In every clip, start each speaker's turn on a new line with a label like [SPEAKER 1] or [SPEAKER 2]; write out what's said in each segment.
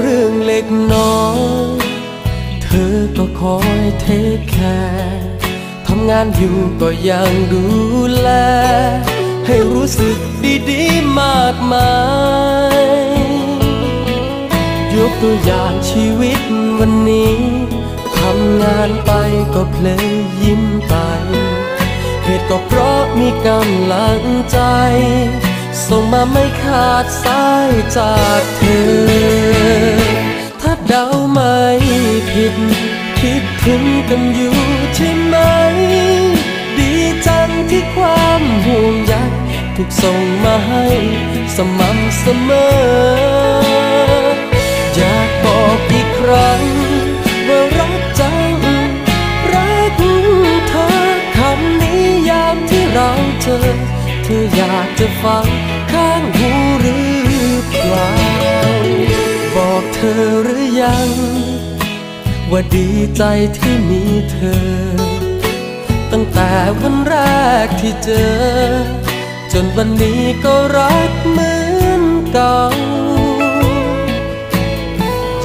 [SPEAKER 1] เรื่องเล็กน้อย เธอก็คอยเทคแคร์ทำงานอยู่ก็ยังดูแล ให้รู้สึกดีๆมากมาย ยกตัวอย่างชีวิตวันนี้ทำงานไปก็เพลยยิ้มไป เหตุก็เพราะมีกำลังใจ ส่งมาไม่ขาดสายจากเธอ ถ้าเดาไม่ผิด คิดถึงกันอยู่ใช่ไหม ดีจังที่ความห่วงใยถูกส่งมาให้สม่ำเสมอ อยากบอกอีกครั้ง ว่ารักจัง รักเธอคำนี้ยามที่เราเจอเธออยาก อกเธอหรือยัง ว่าดีใจที่มีเธอ ตั้งแต่วันแรกที่เจอ จนวันนี้ก็รักเหมือนเก่า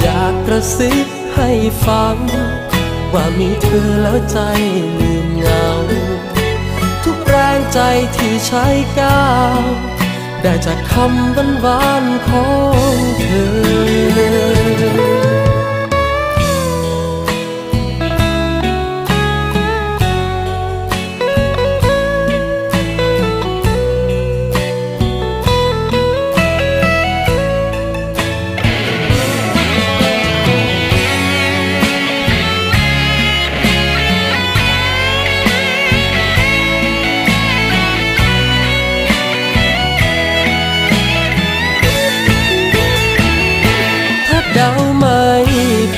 [SPEAKER 1] อยากกระซิบให้ฟัง ว่ามีเธอแล้วใจลืมเหงา ทุกแรงใจที่ใช้ก้าวได้จากคำวันวานๆของเธอ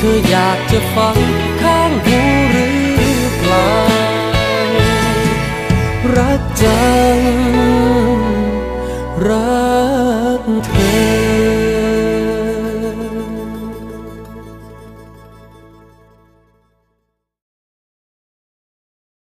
[SPEAKER 1] เธออยากจะฟังข้างหูหรือเปล่า รักจัง รักเธอ